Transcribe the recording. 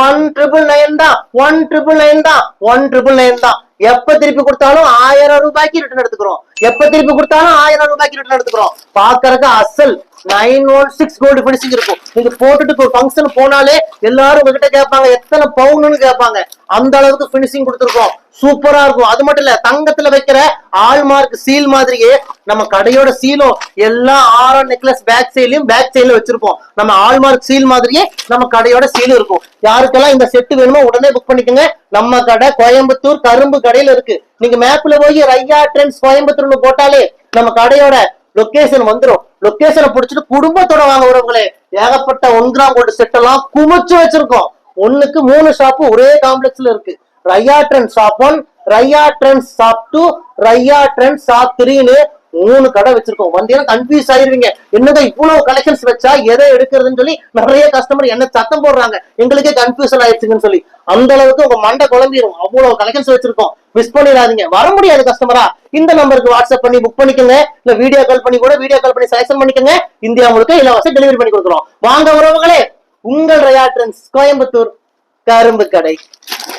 One triple nine தான். One triple nine தான். One triple nine தான். எப்ப திருப்பி கொடுத்தாலும் ஆயிரம் ரூபாய்க்கு ரிட்டர்ன் எடுத்துக்கிறோம். எப்ப திருப்பி கொடுத்தாலும் ஆயிரம் ரூபாய்க்கு ரிட்டர்ன் எடுத்துக்கிறோம். பாக்குறதுக்கு அசல். Nine one six gold finishing இருக்கும். நீங்க போட்டுட்டு ஒரு ஃபங்க்ஷன் போனாலே எல்லாரும் உங்ககிட்ட கேட்பாங்க எத்தனை பவுன்னு கேட்பாங்க. அந்த அளவுக்கு பினிஷிங் கொடுத்துருக்கோம். சூப்பரா இருக்கும். அது மட்டும் இல்ல தங்கத்துல வைக்கிற ஆல்மார்க் சீல் மாதிரியே நம்ம கடையோட சீலும் எல்லா ஆரம் நெக்லஸ் பேக் சைட்லயும் பேக் சைட்ல வச்சிருப்போம். நம்ம ஆல்மார்க் சீல் மாதிரியே நம்ம கடையோட சீலும் இருக்கும். யாருக்கெல்லாம் இந்த செட்டு வேணுமோ உடனே புக் பண்ணிக்கோங்க. நம்ம கடை கோயம்புத்தூர் கரும்பு கடையில இருக்கு. நீங்க மேப்ல போய் ரையா ட்ரெண்ட்ஸ் கோயம்புத்தூர்னு போட்டாலே நம்ம கடையோட லொகேஷன் வந்துரும். லொகேஷனை புடிச்சிட்டு குடும்பத்தோட வாங்க வரவங்களே ஏகப்பட்ட ஒன் கிராம் கோல்டு செட் எல்லாம் குமிச்சு வச்சிருக்கோம். ஒண்ணுக்கு மூணு ஷாப்பு ஒரே காம்ப்ளெக்ஸ்ல இருக்கு. Raiya trend shop one Raiya trend shop two Raiya trend shop த்ரீன்னு மூணு கடை வச்சிருக்கோம். வந்தீங்கன்னா கன்ஃபியூஸ் ஆயிருவீங்க. என்னங்க இவ்வளவு கலெக்ஷன்ஸ் வச்சா எதை எடுக்கிறதுன்னு சொல்லி நிறைய கஸ்டமர் என்ன சத்தம் போடுறாங்க. எங்களுக்கே கன்ஃபியூஷன் ஆயிடுச்சுன்னு சொல்லி. அந்த அளவுக்கு உங்க மண்டை குழம்பிடும் அவ்வளவு கலெக்ஷன்ஸ் வச்சிருக்கோம். மிஸ் பண்ணிடாதீங்க. வர முடியாது கஸ்டமரா இந்த நம்பருக்கு வாட்ஸ்அப் பண்ணி புக் பண்ணிக்கோங்க. இல்ல வீடியோ கால் பண்ணி கூட வீடியோ கால் பண்ணி செலக்ஷன் பண்ணிக்கோங்க. இந்தியா முழுக்க இலவச டெலிவரி பண்ணி கொடுக்குறோம். வாங்க உறவுகளே உங்கள் ரயா கோயம்புத்தூர் கரும்பு கடை.